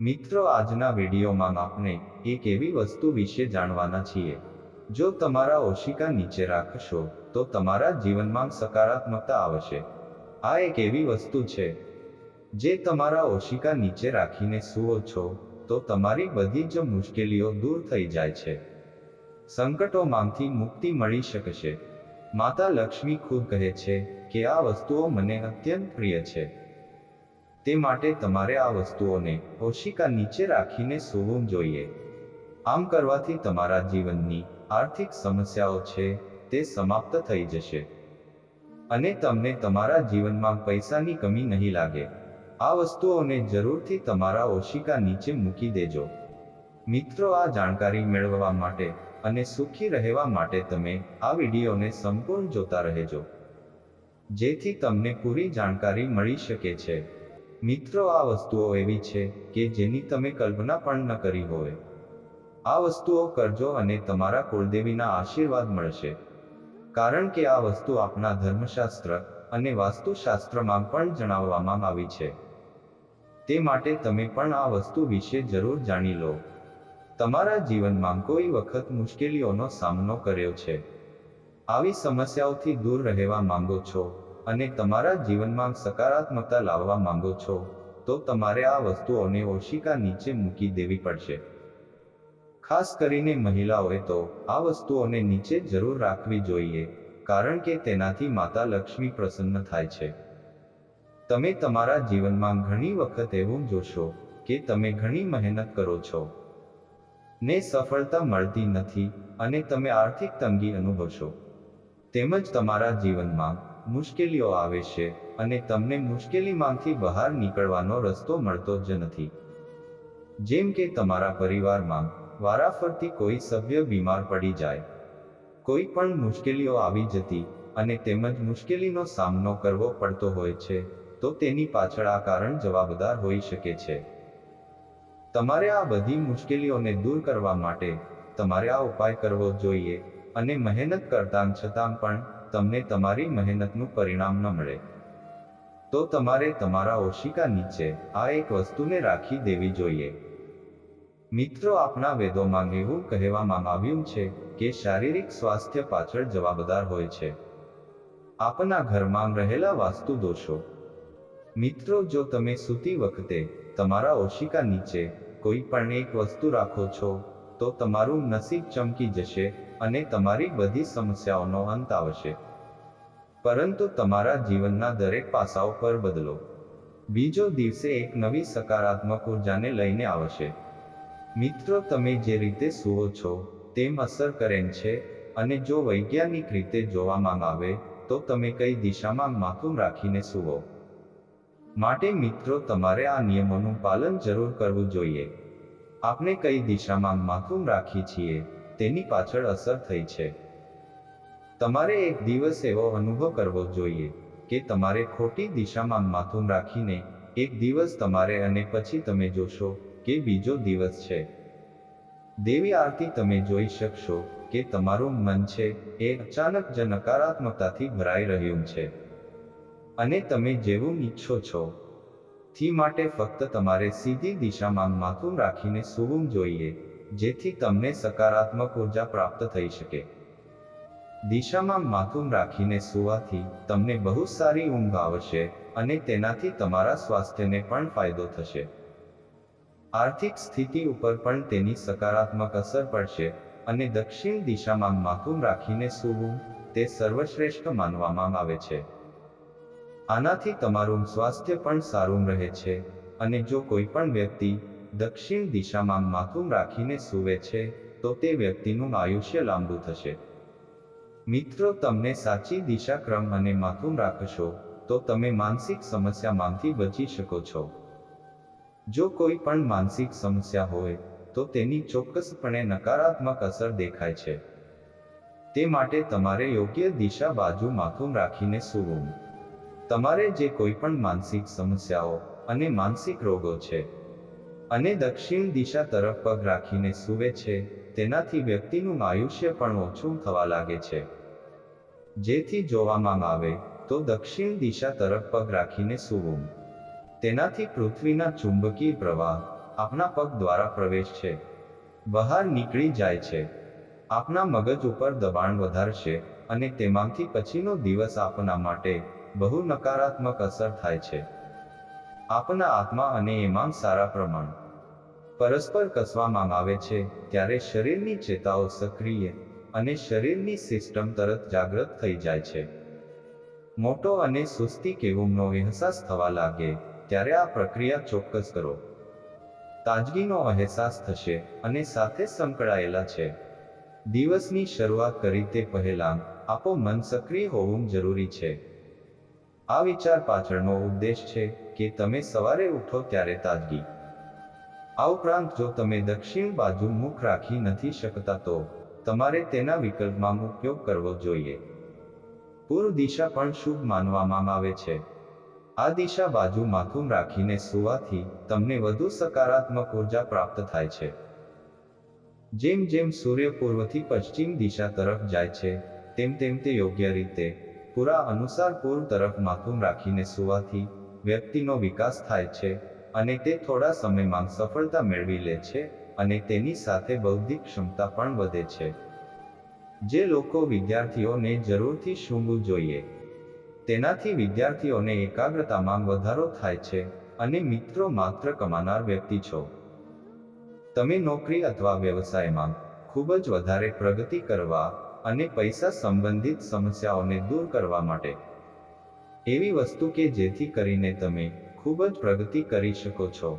મિત્રો, આજના વિડીયોમાં આપણે એક એવી વસ્તુ વિશે જાણવાના છીએ. જો તમારા ઓશિકા નીચે રાખશો, તો તમારા જીવનમાં સકારાત્મકતા આવશે. આ એક એવી વસ્તુ છે, જે તમારા ઓશિકા નીચે રાખીને સુવો છો, તો તમારી બધી જ મુશ્કેલીઓ દૂર થઈ જાય છે. સંકટોમાંથી મુક્તિ મળી શકશે. માતા લક્ષ્મી ખુદ કહે છે કે આ વસ્તુઓ મને અત્યંત પ્રિય છે. તે માટે તમારે આ વસ્તુઓને ઓશિકા નીચે રાખીને સૂવું જોઈએ. આમ કરવાથી તમારા જીવનની આર્થિક સમસ્યાઓ છે તે સમાપ્ત થઈ જશે. અને તમને તમારા જીવનમાં પૈસાની કમી નહીં લાગે. આ વસ્તુઓને જરૂરથી તમારા ઓશિકા નીચે મૂકી દેજો. મિત્રો, આ જાણકારી મેળવવા માટે અને સુખી રહેવા માટે તમે આ વિડીયોને સંપૂર્ણ જોતા રહેજો. જેથી તમને પૂરી જાણકારી મળી શકે છે. મિત્રો, આ વસ્તુઓ એવી છે કે જેની તમે કલ્પના પણ ન કરી હોય. આ વસ્તુઓ કરજો અને તમારા કુળદેવીના આશીર્વાદ મળશે. કારણ કે આ વસ્તુ આપણા ધર્મશાસ્ત્ર અને વાસ્તુશાસ્ત્રમાં પણ જણાવવામાં આવી છે. તે માટે તમે પણ આ વસ્તુ વિશે જરૂર જાણી લો. તમારા જીવનમાં કોઈ વખત મુશ્કેલીઓનો સામનો કર્યો છે. આવી સમસ્યાઓથી દૂર રહેવા માંગો છો. અને તમારા જીવનમાં સકારાત્મકતા લાવવા માંગો છો, તો તમારે આ વસ્તુઓને ઓશિકા નીચે મૂકી દેવી પડશે. ખાસ કરીને મહિલાઓએ તો આ વસ્તુઓને નીચે જરૂર રાખવી જોઈએ, કારણ કે તેનાથી માતા લક્ષ્મી પ્રસન્ન થાય છે. તમે તમારા જીવનમાં ઘણી વખત એવું જોશો કે તમે ઘણી મહેનત કરો છો. ને સફળતા મળતી નથી અને તમે આર્થિક તંગી અનુભવશો. તેમજ તમારા જીવનમાં મુશ્કેલીઓ આવે છે અને તમને મુશ્કેલીમાંથી બહાર નીકળવાનો રસ્તો મળતો જ નથી. જેમ કે તમારા પરિવારમાં વારાફરતી કોઈ સભ્ય બીમાર પડી જાય. કોઈ પણ મુશ્કેલીઓ આવી જતી અને તેમજ મુશ્કેલીનો સામનો કરવો પડતો હોય છે, તો તેની પાછળ આ કારણ જવાબદાર હોઈ શકે છે. તમારે આ બધી મુશ્કેલીઓને દૂર કરવા માટે તમારે આ ઉપાય કરવો જોઈએ અને મહેનત કરતાં છતાં પણ તમને તમારી મહેનતનું પરિણામ ન મળે. તો તમારે તમારા ઓશિકા નીચે આ એક વસ્તુને રાખી દેવી જોઈએ. મિત્રો આપણા વેદોમાં એવું કહેવામાં આવ્યું છે કે શારીરિક સ્વાસ્થ્ય પાછળ જવાબદાર હોય છે. આપના ઘરમાં રહેલા વાસ્તુ દોષો. મિત્રો જો તમે સૂતી વખતે તમારા ઓશિકા નીચે કોઈ પણ એક વસ્તુ રાખો છો તો તમારું નસીબ ચમકી જશે અને તમારી બધી સમસ્યાઓનો અંત આવશે. પરંતુ તમારા જીવનના દરેક પાસાઓ પર બદલો. બીજો દિવસે એક નવી સકારાત્મક ઉર્જાને લઈને આવશે. મિત્રો, તમે જે રીતે સૂવો છો, તેમ અસર કરેન છે અને જો વૈજ્ઞાનિક રીતે જોવામાં આવે, તો તમે કઈ દિશામાં માથું રાખીને સૂવો. માટે મિત્રો, તમારે આ નિયમોનું પાલન જરૂર કરવું જોઈએ. આપણે કઈ દિશામાં માથું રાખી છીએ, તેની પાછળ અસર થઈ છે. તમારે એક દિવસ એવો અનુભવ કરવો જોઈએ, કે તમારે ખોટી દિશામાં માથું રાખીને, એક દિવસ તમારે અને પછી તમે જોશો, કે બીજો દિવસ છે. દેવી આરતી તમે જોઈ શકશો, કે તમારું મન છે, એ અચાનક જ નકારાત્મકતાથી ભરાઈ રહ્યું છે. અને તમે જેવું ઈચ્છો છો થી માટે ફક્ત તમારે સીધી દિશામાં માથું રાખીને સૂવું જોઈએ, જેથી તમને સકારાત્મક ઊર્જા પ્રાપ્ત થઈ શકે. દિશામાં માથું રાખીને સૂવાથી તમને બહુ સારી ઊંઘ આવશે અને તેનાથી તમારા સ્વાસ્થ્યને પણ ફાયદો થશે. આર્થિક સ્થિતિ ઉપર પણ તેની સકારાત્મક અસર પડશે અને દક્ષિણ દિશામાં માથું રાખીને સૂવું તે સર્વશ્રેષ્ઠ માનવામાં આવે છે. આનાથી તમારું સ્વાસ્થ્ય પણ સારું રહે છે અને જો કોઈ પણ વ્યક્તિ દક્ષિણ દિશામાં માથું રાખીને સૂવે છે, તો તે વ્યક્તિનું આયુષ્ય લાંબુ થશે. મિત્રો, તમને સાચી દિશાક્રમ અને માથું રાખશો, તો તમે માનસિક સમસ્યામાંથી બચી શકો છો. જો કોઈ પણ માનસિક સમસ્યા હોય, તો તેની ચોક્કસપણે નકારાત્મક અસર દેખાય છે. તે માટે તમારે યોગ્ય દિશા બાજુ માથું રાખીને સૂવું. તમારે જે કોઈ પણ માનસિક સમસ્યાઓ અને માનસિક રોગો છે અને દક્ષિણ દિશા તરફ પગ રાખીને સૂવે છે, તેનાથી વ્યક્તિનું આયુષ્ય પણ ઓછું થવા લાગે છે. જેથી જોવામાં આવે, તો દક્ષિણ દિશા તરફ પગ રાખીને સૂવું. તેનાથી પૃથ્વીના ચુંબકીય પ્રવાહ આપના પગ દ્વારા પ્રવેશ છે. બહાર નીકળી જાય છે. આપના મગજ ઉપર દબાણ વધારશે અને તેમાંથી પછીનો દિવસ આપના માટે બહુ નકારાત્મક અસર થાય છે. આપના આત્મા અને એમાં સારા પ્રમાણ. પરસ્પર કસવામાં આવે છે, ત્યારે શરીરની ચેતાઓ સક્રિય અને શરીરની સિસ્ટમ તરત જાગૃત થઈ જાય છે. મોટો અને સુસ્તી કેવુંનો અહેસાસ થવા લાગે, ત્યારે આ પ્રક્રિયા ચોક્કસ કરો. તાજગીનો અહેસાસ થશે અને સાથે સંકળાયેલા છે. દિવસની શરૂઆત કરી તે પહેલાં, આપો મન સક્રિય હોવું જરૂરી છે. આ વિચાર પાછળનો ઉદ્દેશ છે કે તમે સવારે ઉઠો ત્યારે તાજગી. આ ઉપરાંત જો તમે દક્ષિણ બાજુ મુખ રાખી નથી શકતા તો તમારે તેના વિકલ્પમાં ઉપયોગ કરવો જોઈએ. પૂર્વ દિશા પણ શુભ માનવામાં આવે છે. આ દિશા બાજુ માથું રાખીને સુવાથી તમને વધુ સકારાત્મક ઊર્જા પ્રાપ્ત થાય છે. જેમ જેમ સૂર્ય પૂર્વથી પશ્ચિમ દિશા તરફ જાય છે, તેમ તેમ તે યોગ્ય રીતે પૂરા અનુસાર પૂર્વ તરફ માથું રાખીને સુવાથી વ્યક્તિનો વિકાસ થાય છે અને તે થોડા સમયમાં સફળતા મેળવી લે છે અને તેની સાથે બૌદ્ધિક ક્ષમતા પણ વધે છે. જે લોકો વિદ્યાર્થીઓને જરૂરથી સૂંઘવું જોઈએ, તેનાથી વિદ્યાર્થીઓને એકાગ્રતામાં વધારો થાય છે અને મિત્રો માત્ર કમાનાર વ્યક્તિ છો. તમે નોકરી અથવા વ્યવસાયમાં ખૂબ જ વધારે પ્રગતિ કરવા અને પૈસા સંબંધિત સમસ્યાઓને દૂર કરવા માટે. એવી વસ્તુ કે જેથી કરીને તમે ખૂબ જ પ્રગતિ કરી શકો છો.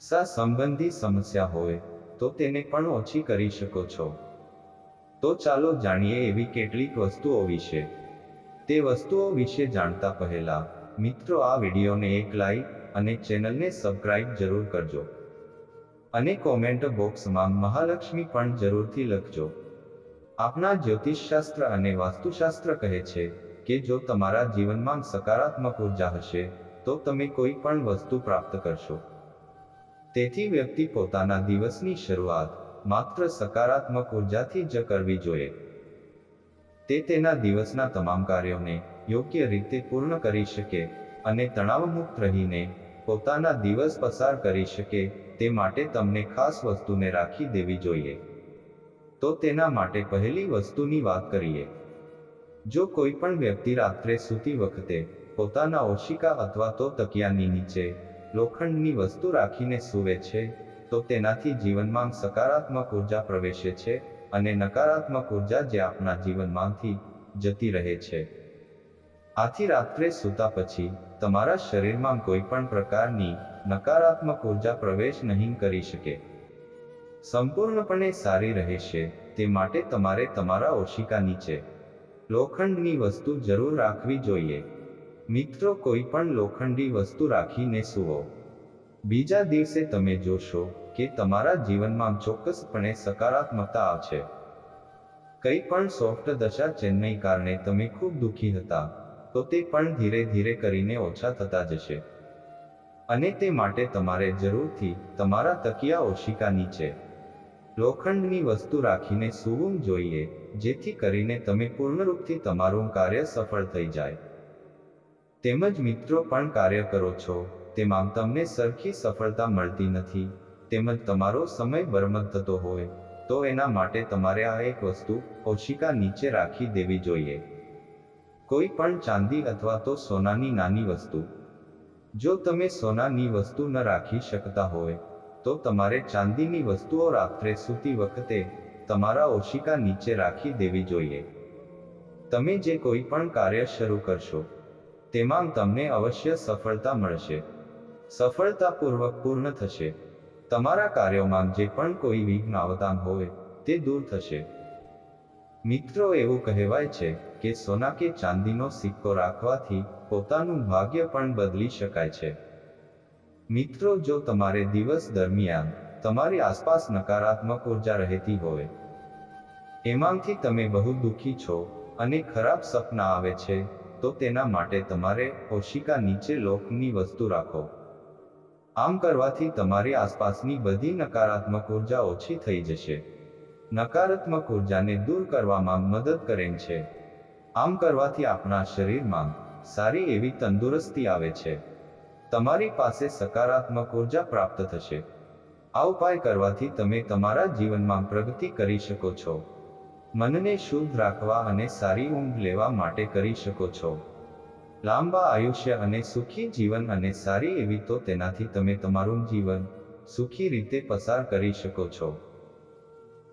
સા સંબંધી સમસ્યા હોય, તો તેને પણ ઓછી કરી શકો છો. તો ચાલો જાણીએ એવી કેટલીક વસ્તુઓ વિશે. તે વસ્તુઓ વિશે જાણતા પહેલા, મિત્રો આ વિડીયોને એક લાઈક અને ચેનલને સબસ્ક્રાઇબ જરૂર કરજો. અને કોમેન્ટ બોક્સમાં મહાલક્ષ્મી પણ જરૂરથી લખજો. આપણા જ્યોતિષશાસ્ત્ર અને વાસ્તુશાસ્ત્ર કહે છે કે જો તમારા જીવનમાં સકારાત્મક ઊર્જા હશે, તો તમે કોઈ પણ વસ્તુ પ્રાપ્ત કરશો. તેથી વ્યક્તિ પોતાના દિવસની શરૂઆત માત્ર સકારાત્મક ઉર્જાથી જ કરવી જોઈએ. તે તેના દિવસના તમામ કાર્યોને યોગ્ય રીતે પૂર્ણ કરી શકે અને તણાવમુક્ત રહીને પોતાના દિવસ પસાર કરી શકે તે માટે તમને ખાસ વસ્તુને રાખી દેવી જોઈએ. તો તેના માટે પહેલી વસ્તુની વાત કરીએ. જો કોઈ પણ વ્યક્તિ રાત્રે સૂતી વખતે પોતાના ઓશિકા અથવા તો તકિયાની નીચે લોખંડની વસ્તુ રાખીને સૂવે છે, તો તેનાથી જીવનમાં સકારાત્મક ઊર્જા પ્રવેશે છે અને નકારાત્મક ઊર્જા જે આપણા જીવનમાંથી જતી રહે છે. આથી રાત્રે સૂતા પછી તમારા શરીરમાં કોઈ પણ પ્રકારની નકારાત્મક ઊર્જા પ્રવેશ નહીં કરી શકે. સંપૂર્ણપણે સારી રહેશે તે માટે તમારે તમારા ઓશિકા નીચે લોખંડની વસ્તુ જરૂર રાખવી જોઈએ. મિત્રો, કોઈ પણ લોખંડી વસ્તુ રાખીને સુવો. બીજા દિવસે તમે જોશો કે તમારા જીવનમાં ચોક્કસપણે સકારાત્મકતા આવશે. કંઈ પણ સોફ્ટ દશા ચેન્નઈ કારણે તમે ખૂબ દુઃખી હતા, તો તે પણ ધીરે ધીરે કરીને ઓછા થતા જશે. અને તે માટે તમારે જરૂરથી તમારા તકિયા ઓશિકા નીચે લોખંડની વસ્તુ રાખીને સૂવું જોઈએ, જેથી કરીને તમે પૂર્ણરૂપથી તમારું કાર્ય સફળ થઈ જાય. તેમજ મિત્રો પણ કાર્ય કરો છો, તેમાં તમને સરખી સફળતા મળતી નથી, તેમજ તમારો સમય બરબાદ થતો હોય, તો એના માટે તમારે આ એક વસ્તુ ઓશિકા નીચે રાખી દેવી જોઈએ. કોઈ પણ ચાંદી અથવા તો સોનાની નાની વસ્તુ. જો તમે સોનાની વસ્તુ ન રાખી શકતા હોય તો તમારે ચાંદીની વસ્તુઓ રાત્રે સૂતી વખતે તમારા ઓશિકા નીચે રાખી દેવી જોઈએ. તમે જે કોઈ પણ કાર્ય શરૂ કરશો, તેમાં તમને અવશ્ય સફળતા મળશે. સફળતાપૂર્વક પૂર્ણ થશે. તમારા કાર્યોમાં જે પણ કોઈ વિઘ્ન અવદાન હોય, તે દૂર થશે. મિત્રો, એવું કહેવાય છે કે સોના કે ચાંદીનો સિક્કો રાખવાથી પોતાનું ભાગ્ય પણ બદલી શકાય છે. મિત્રો, જો તમારે દિવસ દરમિયાન તમારી આસપાસ નકારાત્મક ઊર્જા રહેતી હોય, એમાંથી તમે બહુ દુઃખી છો અને ખરાબ સપના આવે છે, તો તેના માટે તમારે ઓશિકા નીચે લોકની વસ્તુ રાખો. આમ કરવાથી તમારી આસપાસની બધી નકારાત્મક ઊર્જા ઓછી થઈ જશે. નકારાત્મક ઉર્જાને દૂર કરવામાં મદદ કરે છે. આમ કરવાથી આપણા શરીરમાં સારી એવી તંદુરસ્તી આવે છે. તમારી પાસે સકારાત્મક ઊર્જા પ્રાપ્ત થશે. આ ઉપાય કરવાથી તમે તમારા જીવનમાં પ્રગતિ કરી શકો છો. મનને શુદ્ધ રાખવા અને સારી ઊંઘ લેવા માટે કરી શકો છો. લાંબા આયુષ્ય અને સુખી જીવન અને સારી એવી તો તેનાથી તમે તમારું જીવન સુખી રીતે પસાર કરી શકો છો.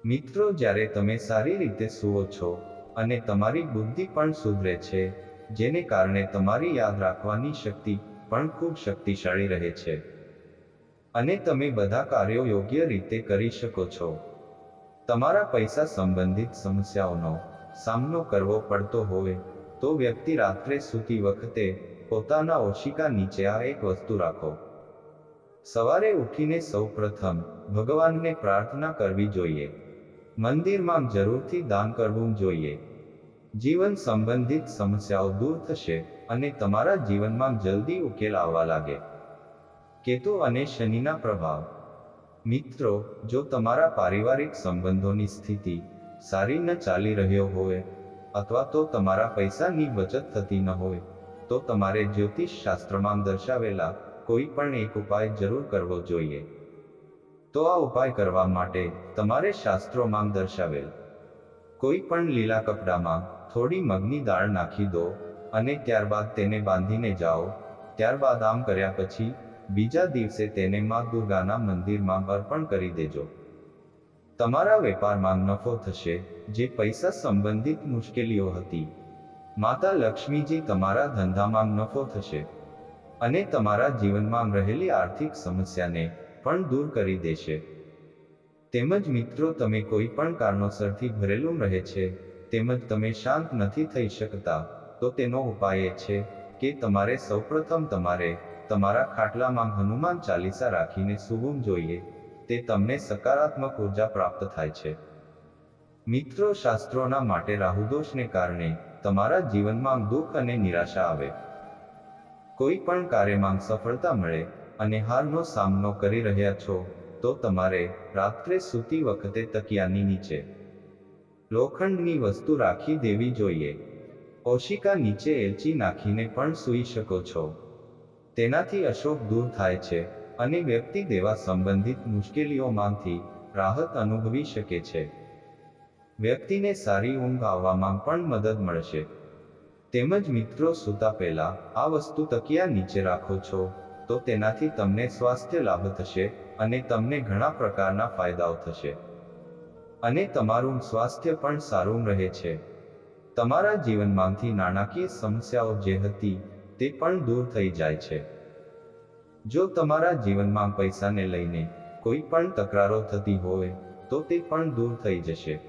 મિત્રો, જ્યારે તમે સારી રીતે સૂવો છો અને તમારી બુદ્ધિ પણ સુધરે છે, જેને કારણે તમારી યાદ રાખવાની શક્તિ પણ ખૂબ શક્તિશાળી રહે છે. અને તમે બધા કાર્યો યોગ્ય રીતે કરી શકો છો. તમારા પૈસા સંબંધિત સમસ્યાઓનો સામનો કરવો પડતો હોય, તો વ્યક્તિ રાત્રે સૂતી વખતે પોતાના ઓશિકા નીચે આ એક વસ્તુ રાખો. સવારે ઉઠીને સૌપ્રથમ ભગવાનને પ્રાર્થના કરવી જોઈએ. મંદિરમાં જરૂરથી દાન કરવું જોઈએ. જીવન સંબંધિત સમસ્યાઓ દૂર થશે અને તમારા જીવનમાં જલ્દી ઉકેલ આવવા લાગે. કેતુ અને શનિના પ્રભાવ. મિત્રો, જો તમારા પારિવારિક સંબંધોની સ્થિતિ સારી ન ચાલી રહ્યો હોય, અથવા તો તમારા પૈસાની બચત થતી ન હોય, તો તમારે જ્યોતિષ શાસ્ત્રમાં દર્શાવેલા કોઈ પણ એક ઉપાય જરૂર કરવો જોઈએ. તો આ ઉપાય કરવા માટે તમારે શાસ્ત્રોમાં દર્શાવેલ. કોઈ પણ લીલા કપડામાં થોડી મગની દાળ નાખી દો અને ત્યારબાદ તેને બાંધીને જાઓ. ત્યારબાદ આમ કર્યા પછી, બીજા દિવસે તેને માં દુર્ગાના મંદિરમાં અર્પણ કરી દેજો. તમારા વેપારમાં નફો થશે, જે પૈસા સંબંધિત મુશ્કેલીઓ હતી. માતા લક્ષ્મીજી તમારા ધંધામાં નફો થશે. અને તમારા જીવનમાં રહેલી આર્થિક સમસ્યાને પણ દૂર કરી દેશે. તેમજ મિત્રો, તમે કોઈ પણ કારણોસરથી ભરેલું રહે છે, તેમજ તમે શાંત નથી થઈ શકતા. તો તેનો ઉપાય એ છે કે તમારે સૌપ્રથમ તમારે તમારા ખાટલામાં હનુમાન ચાલીસા રાખીને સુવું જોઈએ, તે તમને સકારાત્મક ઊર્જા પ્રાપ્ત થાય છે. મિત્રો, શાસ્ત્રોના માટે રાહુદોષને કારણે તમારા જીવનમાં દુઃખ અને નિરાશા આવે. કોઈ પણ કાર્યમાં સફળતા મળે અને હારનો સામનો કરી રહ્યા છો, તો તમારે રાત્રે સૂતી વખતે તકિયાની નીચે લોખંડની વસ્તુ રાખી દેવી જોઈએ. ઓશિકા નીચે એલચી નાખીને પણ સૂઈ શકો છો. તેનાથી અશોક દૂર થાય છે અને વ્યક્તિ દેવા સંબંધિત મુશ્કેલીઓમાંથી રાહત અનુભવી શકે છે. વ્યક્તિને સારી ઊંઘ આવવામાં પણ મદદ મળશે. તેમજ મિત્રો સૂતા પહેલા આ વસ્તુ તકિયા નીચે રાખો છો, તો તેનાથી તમને સ્વાસ્થ્ય લાભ થશે અને તમને ઘણા પ્રકારના ફાયદાઓ થશે. અને તમારું સ્વાસ્થ્ય પણ સારું રહે છે. તમારા જીવનમાંથી નાણાકીય સમસ્યાઓ જે હતી, તે પણ દૂર થઈ જાય છે. જો તમારા જીવનમાં પૈસાને લઈને કોઈ પણ તકરારો થતી હોય, તો તે પણ દૂર થઈ જશે.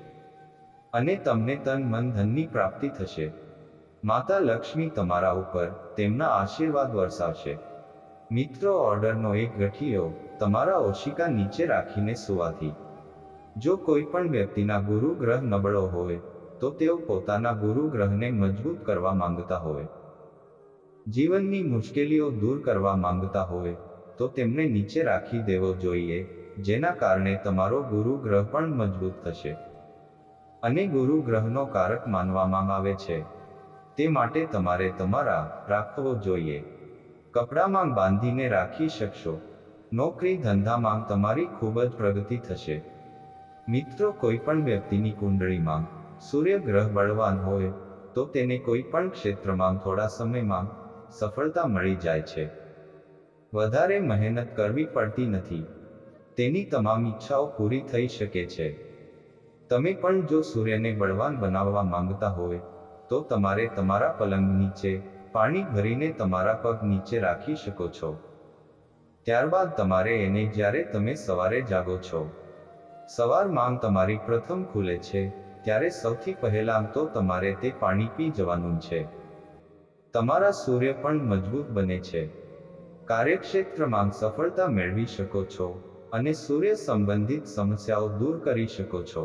અને તમને તન મન ધનની પ્રાપ્તિ થશે. માતા લક્ષ્મી તમારા ઉપર તેમના આશીર્વાદ વરસાવશે. મિત્રો, ઓર્ડરનો એક ગઠિયો તમારા ઓશિકા નીચે રાખીને સુવાથી. જો કોઈ પણ વ્યક્તિના ગુરુ ગ્રહ નબળો હોય તો તેઓ પોતાના ગુરુ ગ્રહને મજબૂત કરવા માંગતા હોય. જીવનની મુશ્કેલીઓ દૂર કરવા માંગતા હોય, તો તેમને નીચે રાખી દેવો જોઈએ, જેના કારણે તમારો ગુરુ ગ્રહ પણ મજબૂત થશે. અને ગુરુ ગ્રહનો કારક માનવામાં આવે છે. તે માટે તમારે તમારા રાખવો જોઈએ. કપડામાં બાંધીને રાખી શકશો. નોકરી ધંધામાં તમારી ખૂબ જ પ્રગતિ થશે. મિત્રો કોઈ પણ વ્યક્તિની કુંડળીમાં સૂર્ય ગ્રહ બળવાન હોય, તો તેને કોઈ પણ ક્ષેત્રમાં થોડા સમયમાં સફળતા મળી જાય છે. વધારે મહેનત કરવી પડતી નથી. તેની તમામ ઈચ્છાઓ પૂરી થઈ શકે છે. તમે પણ જો સૂર્યને બળવાન બનાવવા માંગતા હોય, તો તમારે તમારા પલંગ નીચે, પાણી ભરીને તમારા પગ નીચે રાખી શકો છો. ત્યારબાદ તમારે એને જ્યારે તમે સવારે જાગો છો સવાર માંગ તમારી પ્રથમ ખુલે છે ત્યારે સૌથી પહેલાં તો તમારે તે પાણી પી જવાનું છે. તમારા સૂર્ય પણ મજબૂત બને છે. કાર્યક્ષેત્રમાં સફળતા મેળવી શકો છો અને સૂર્ય સંબંધિત સમસ્યાઓ દૂર કરી શકો છો.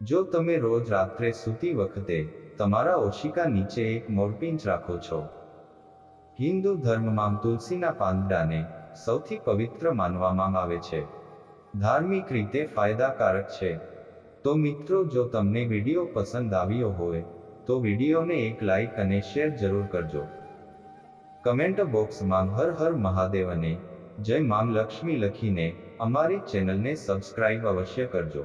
જો તમે રોજ રાત્રે સૂતી વખતે તમારા ઓશિકા નીચે એક મોરપિંચ રાખો છો. હિન્દુ ધર્મમાં તુલસીના પાંદડાને સૌથી પવિત્ર માનવામાં આવે છે. ધાર્મિક રીતે ફાયદાકારક છે. તો મિત્રો જો તમને વીડિયો પસંદ આવ્યો હોય, તો વિડીયોને એક લાઈક અને શેર જરૂર કરજો. કમેન્ટ બોક્સમાં હર હર મહાદેવ અને જય માં લક્ષ્મી લખીને, અમારી ચેનલને સબસ્ક્રાઇબ અવશ્ય કરજો.